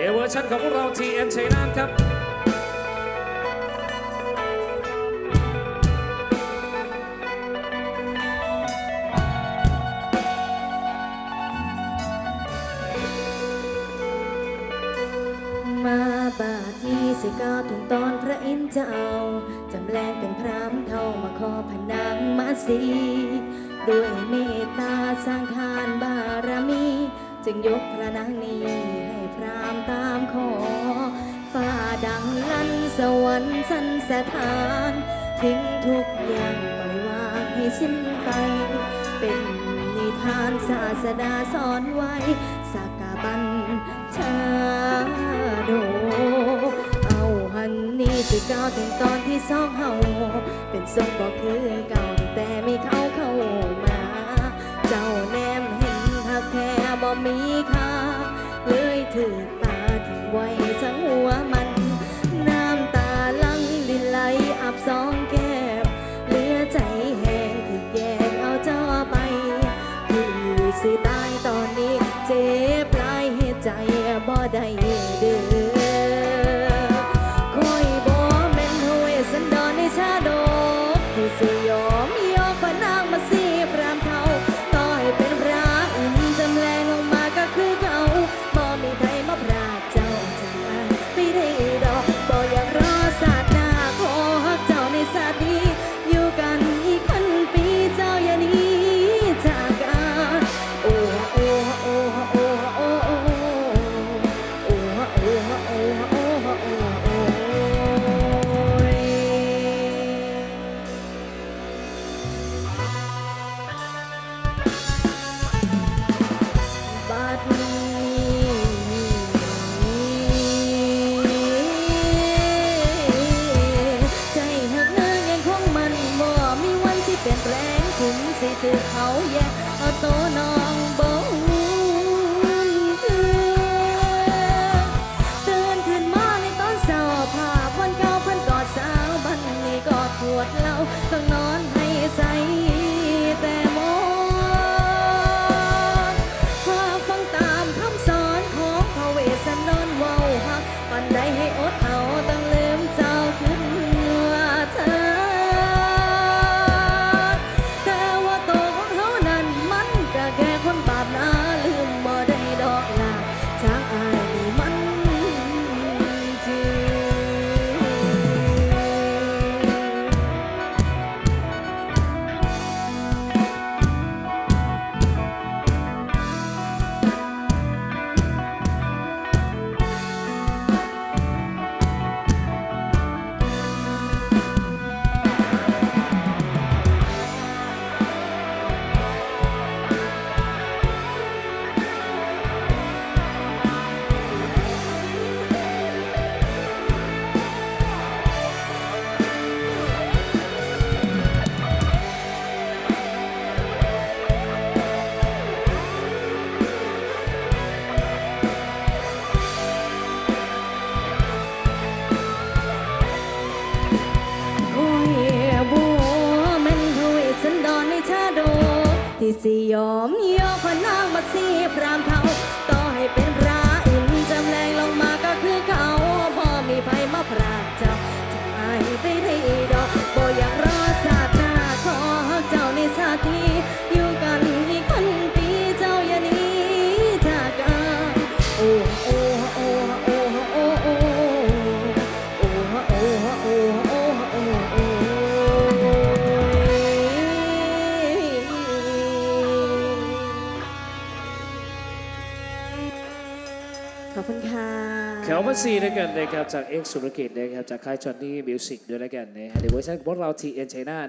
เอเวอร์ชันของพวกเรา TN ชัยนาทครับมาบาดนี้สิก้าถึงตอนพระอินทร์เจ้าจำแรงเป็นพรามเท่ามาขอพนังมาสีด้วยเมตตาสร้างทานบารมี จึงยกพระนางนี้ สวรรค์สันสถานทิ้งทุกอย่างปล่อยวางให้สิ้นไป เป็นนิทานศาสดาสอนไว้สากาบันชาโด เอาหันนี่สิก้าวถึงตอนที่สองเฮาเป็นทรงก็คือเก่า สิตาย คือเขาแย่เอาตัวน้องบ่ สิยอมยกพระนางมาสีพรามเทาต่อให้เป็นพระ ขอบคุณค่ะแขวมาซีด้วยกันนะครับจากเอ็กซ์สุรกิจนะครับจากค่ายจอห์นนี่มิวสิกด้วยแล้วกันนะฮะในเวอร์ชันของพวกเรา TN ชัยนาท